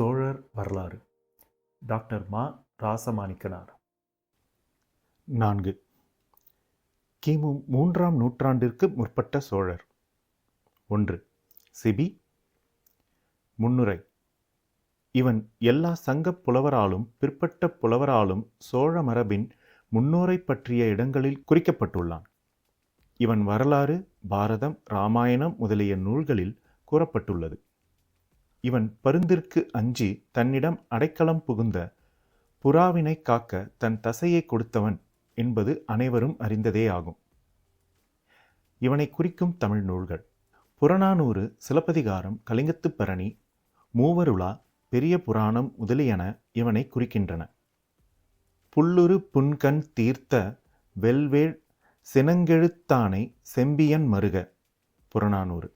சோழர் வரலாறு. டாக்டர் மா ராசமாணிக்கனார். நான்கு. கிமு மூன்றாம் நூற்றாண்டிற்கு முற்பட்ட சோழர். ஒன்று. சிபி. முன்னுரை. இவன் எல்லா சங்கப் புலவராலும் பிற்பட்ட புலவராலும் சோழ மரபின் முன்னோரை பற்றிய இடங்களில் குறிக்கப்பட்டுள்ளான். இவன் வரலாறு பாரதம் ராமாயணம் முதலிய நூல்களில் கூறப்பட்டுள்ளது. இவன் பருந்திற்கு அஞ்சி தன்னிடம் அடைக்கலம் புகுந்த புறாவினை காக்க தன் தசையை கொடுத்தவன் என்பது அனைவரும் அறிந்ததே ஆகும் இவனை குறிக்கும் தமிழ் நூல்கள். புறநானூறு சிலப்பதிகாரம் கலிங்கத்துப் பரணி மூவருளா பெரிய புராணம் முதலியன இவனை குறிக்கின்றன. புல்லுரு புன்கண் தீர்த்த வெல்வேள் சினங்கெழுத்தானை செம்பியன் மருக. புறநானூறு.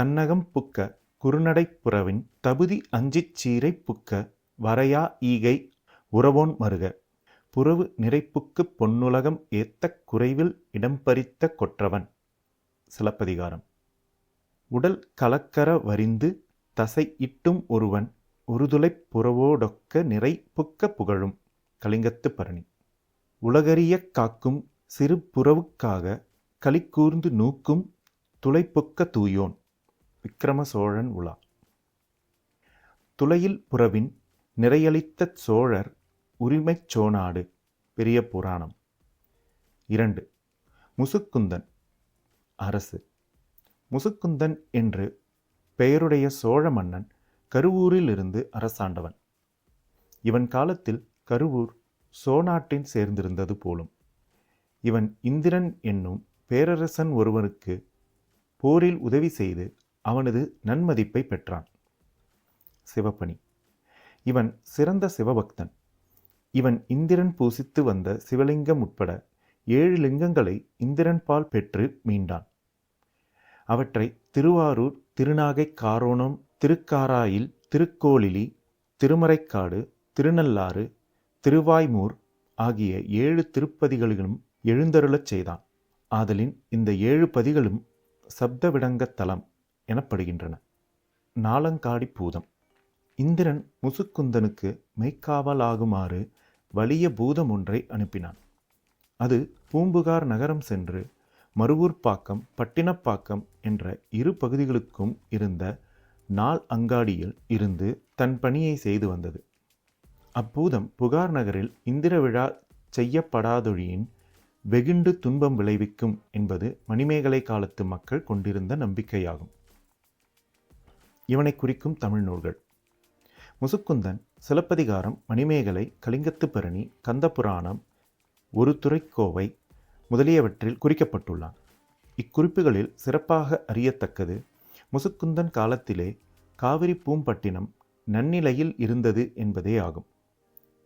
தன்னகம் புக்க குறுநடைப் புறவின் தகுதி அஞ்சிச் சீரை புக்க வரையா ஈகை உறவோன் மருக. புறவு நிறைப்புக்குப் பொன்னுலகம் ஏத்தக் குறைவில் இடம்பறித்த கொற்றவன். சிலப்பதிகாரம். உடல் கலக்கர வரிந்து தசை இட்டும் ஒருவன் ஒருதுளைப் புறவோடொக்க நிறை புக்க புகழும். கலிங்கத்து பரணி. உலகறியக் காக்கும் சிறு புறவுக்காக களிக்கூர்ந்து நூக்கும் துளைப்புக்க தூயோன். விக்கிரம சோழன் உலா. துளையில் புறவின் நிறையளித்த சோழர் உரிமைச் சோநாடு பெரிய புராணம். இரண்டு முசுக்குந்தன் அரசு. முசுக்குந்தன் என்று பெயருடைய சோழ மன்னன் கருவூரிலிருந்து அரசாண்டவன். இவன் காலத்தில் கருவூர் சோநாட்டின் சேர்ந்திருந்தது போலும். இவன் இந்திரன் என்னும் பேரரசன் ஒருவனுக்கு போரில் உதவி செய்து அவனது நன்மதிப்பை பெற்றான். சிவப்பணி இவன் சிறந்த சிவபக்தன். இவன் இந்திரன் பூசித்து வந்த சிவலிங்கம் உட்பட ஏழு லிங்கங்களை இந்திரன் பால் பெற்று மீண்டான். அவற்றை திருவாரூர் திருநாகை காரோணம் திருக்காராயில் திருக்கோளிலி திருமறைக்காடு திருநள்ளாறு திருவாய்மூர் ஆகிய ஏழு திருப்பதிகளிலும் எழுந்தருளச் செய்தான். ஆதலின் இந்த ஏழு பதிகளும் சப்தவிடங்கத் தலம். எனப்படுகின்றன. நாலங்காடி பூதம். இந்திரன் முசுக்குந்தனுக்கு மெய்க்காவலாகுமாறு வலிய பூதம் ஒன்றை அனுப்பினான். அது பூம்புகார் நகரம் சென்று மருவூர்ப்பாக்கம் பட்டினப்பாக்கம் என்ற இரு பகுதிகளுக்கும் இருந்த நாள் அங்காடியில் இருந்து தன் பணியை செய்து வந்தது. அப்பூதம் புகார் நகரில் இந்திர விழா செய்யப்படாதொழியின் வெகுண்டு துன்பம் விளைவிக்கும் என்பது மணிமேகலை காலத்து மக்கள் கொண்டிருந்த நம்பிக்கையாகும். இவனை குறிக்கும் தமிழ் நூல்கள். முசுக்குந்தன் சிலப்பதிகாரம் மணிமேகலை கலிங்கத்து பரணி கந்தபுராணம் ஒரு துறைக்கோவை முதலியவற்றில் குறிக்கப்பட்டுள்ளான். இக்குறிப்புகளில் சிறப்பாக அறியத்தக்கது முசுக்குந்தன் காலத்திலே காவிரி பூம்பட்டினம் நன்னிலையில் இருந்தது என்பதே ஆகும்.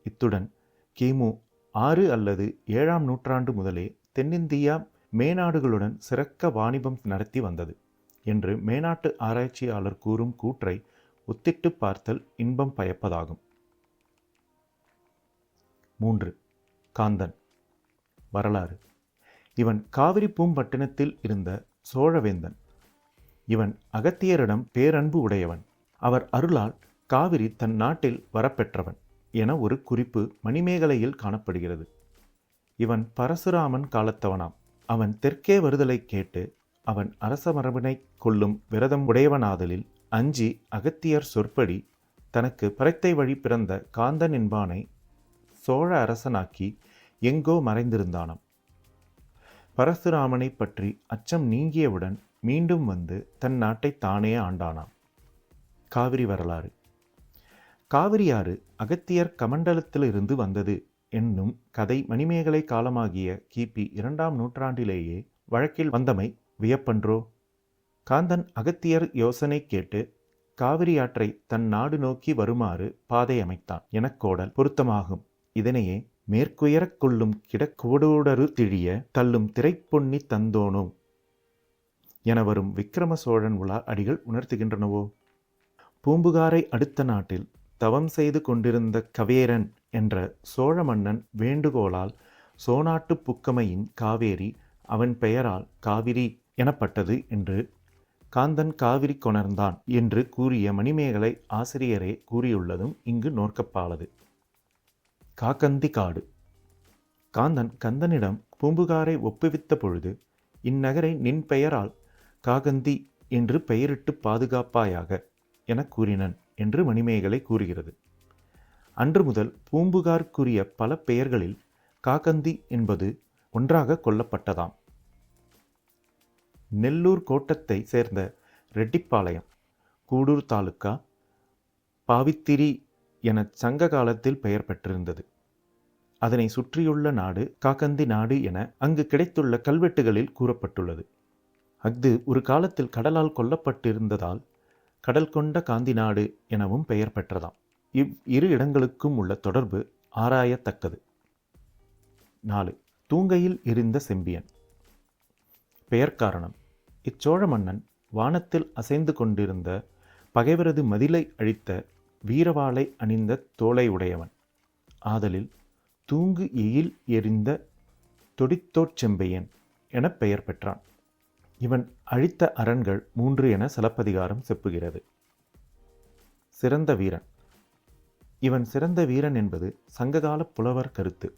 இத்துடன் கிமு ஆறு அல்லது ஏழாம் நூற்றாண்டு முதலே தென்னிந்தியா மேநாடுகளுடன் சிறக்க வாணிபம் நடத்தி வந்தது. என்று மேனாட்டு ஆராய்ச்சியாளர் கூறும் கூற்றை ஒத்திட்டு பார்த்தல் இன்பம் பயப்பதாகும். மூன்று. காந்தன். வரலாறு. இவன் காவிரி பூம்பட்டினத்தில் இருந்த சோழவேந்தன். இவன் அகத்தியரிடம் பேரன்பு உடையவன். அவர் அருளால் காவிரி தன் நாட்டில் வரப்பெற்றவன் என ஒரு குறிப்பு மணிமேகலையில் காணப்படுகிறது. இவன் பரசுராமன் காலத்தவனாம். அவன் தெற்கே வருதலை கேட்டு அவன் அரச மரபினை கொள்ளும் விரதம் உடையவனாதலில் அஞ்சி அகத்தியர் சொற்படி தனக்கு பறத்தை வழி பிறந்த காந்தன் என்பானை சோழ அரசனாக்கி எங்கோ மறைந்திருந்தானாம். பரசுராமனை பற்றி அச்சம் நீங்கியவுடன் மீண்டும் வந்து தன் நாட்டை தானே ஆண்டானாம். காவிரி வரலாறு. காவிரியாறு அகத்தியர் கமண்டலத்திலிருந்து வந்தது என்னும் கதை மணிமேகலை காலமாகிய கிபி இரண்டாம் நூற்றாண்டிலேயே வழக்கில் வந்தமை வியப்பன்றோ? காந்தன் அகத்தியர் யோசனை கேட்டு காவிரி ஆற்றை தன் நாடு நோக்கி வருமாறு பாதை அமைத்தான் எனக்கோடல் பொருத்தமாகும். இதனையே மேற்குயரக் கொள்ளும் கிடக்கோடோடரு திழிய தள்ளும் திரைப்பொன்னி தந்தோனோ? என வரும் விக்கிரம சோழன் உலா அடிகள் உணர்த்துகின்றனவோ? பூம்புகாரை அடுத்த நாட்டில் தவம் செய்து கொண்டிருந்த கவேரன் என்ற சோழ மன்னன் வேண்டுகோளால் சோனாட்டு புக்கமையின் காவேரி அவன் பெயரால் காவிரி எனப்பட்டது என்று காந்தன் காவிரி கொணர்ந்தான் என்று கூறிய மணிமேகலை ஆசிரியரே கூறியுள்ளதும் இங்கு நோக்கப்பாலது காக்கந்தி காடு. காந்தன் கந்தனிடம் பூம்புகாரை ஒப்புவித்த பொழுது இந்நகரை நின் பெயரால் காகந்தி என்று பெயரிட்டு பாதுகாப்பாயாக எனக் கூறினன் என்று மணிமேகலை கூறுகிறது. அன்று முதல் பூம்புகார்க்குரிய பல பெயர்களில் காகந்தி என்பது ஒன்றாக கொல்லப்பட்டதாம். நெல்லூர் கோட்டத்தை சேர்ந்த ரெட்டிப்பாளையம் கூடூர் தாலுக்கா பாவித்திரி என சங்க காலத்தில் பெயர் பெற்றிருந்தது. அதனை சுற்றியுள்ள நாடு காக்கந்தி நாடு என அங்கு கிடைத்துள்ள கல்வெட்டுகளில் கூறப்பட்டுள்ளது. அஃது ஒரு காலத்தில் கடலால் கொல்லப்பட்டிருந்ததால் கடல் கொண்ட காந்தி நாடு எனவும் பெயர் பெற்றதாம். இவ் இரு இடங்களுக்கும் உள்ள தொடர்பு ஆராயத்தக்கது. நாலு தூங்கையில் இருந்த செம்பியன். பெயர் காரணம் இச்சோழ மன்னன் வானத்தில் அசைந்து கொண்டிருந்த பகைவரது மதிலை அழித்த வீரவாளை அணிந்த தோலை உடையவன். ஆதலில் தூங்கு எயில் எறிந்த தொடித்தோற்செம்பையன் என பெயர் பெற்றான். இவன் அழித்த அரண்கள் மூன்று என சிலப்பதிகாரம் செப்புகிறது. சிறந்த வீரன். இவன் சிறந்த வீரன் என்பது சங்ககால புலவர் கருத்து.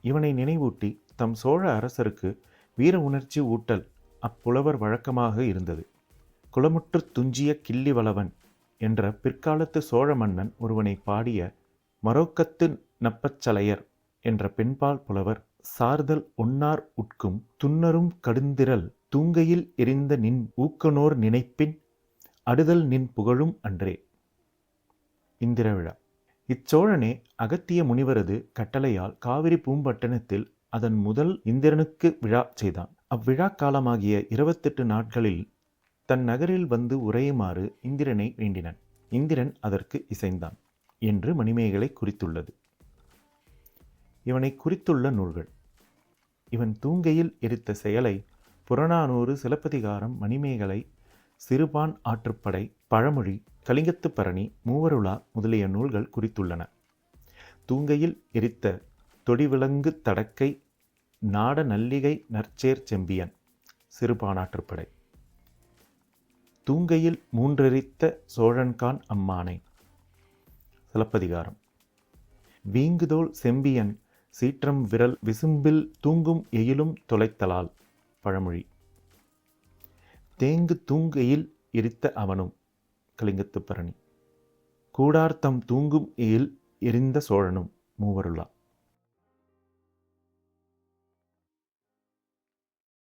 இவனை நினைவூட்டி தம் சோழ அரசருக்கு வீர உணர்ச்சி ஊட்டல் அப்புலவர் வழக்கமாக இருந்தது. குளமுற்று துஞ்சிய கிள்ளி வளவன் என்ற பிற்காலத்து சோழ மன்னன் ஒருவனை பாடிய மரோக்கத்து நப்பச்சலையர் என்ற பெண்பால் புலவர் சார்தல் ஒன்னார் உட்கும் துன்னரும் கடுந்திரல் தூங்கையில் எரிந்த நின் ஊக்கனோர் நினைப்பின் அடுதல் நின் புகழும் அன்றே. இந்திர விழா இச்சோழனே அகத்திய முனிவரது கட்டளையால் காவிரி பூம்பட்டணத்தில் அதன் முதல் இந்திரனுக்கு விழா செய்தான். அவ்விழா காலமாகிய இருபத்தெட்டு நாட்களில் தன் நகரில் வந்து உரையுமாறு இந்திரனை வேண்டினன். இந்திரன் அதற்கு இசைந்தான் என்று மணிமேகலை குறித்துள்ளது. இவனை குறித்துள்ள நூல்கள். இவன் தூங்கையில் எரித்த செயலை புறநானூறு சிலப்பதிகாரம் மணிமேகலை சிறுபான் ஆற்றுப்படை பழமொழி கலிங்கத்து பரணி மூவருளா முதலிய நூல்கள் குறித்துள்ளன. தூங்கையில் எரித்த தொடிவிலங்கு தடக்கை நாட நல்லிகை நற்சேர் செம்பியன் சிறுபானாற்றுப்படை. தூங்கையில் மூன்றெரித்த சோழன்கான் அம்மானை. சிலப்பதிகாரம். வீங்குதோல் செம்பியன் சீற்றம் விரல் விசும்பில் தூங்கும் எயிலும் தொலைத்தலால். பழமொழி. தேங்கு தூங்கையில் எரித்த அவனும் கலிங்கத்துப்பரணி. கூடார்த்தம் தூங்கும் எயில் எரிந்த சோழனும் மூவருளா.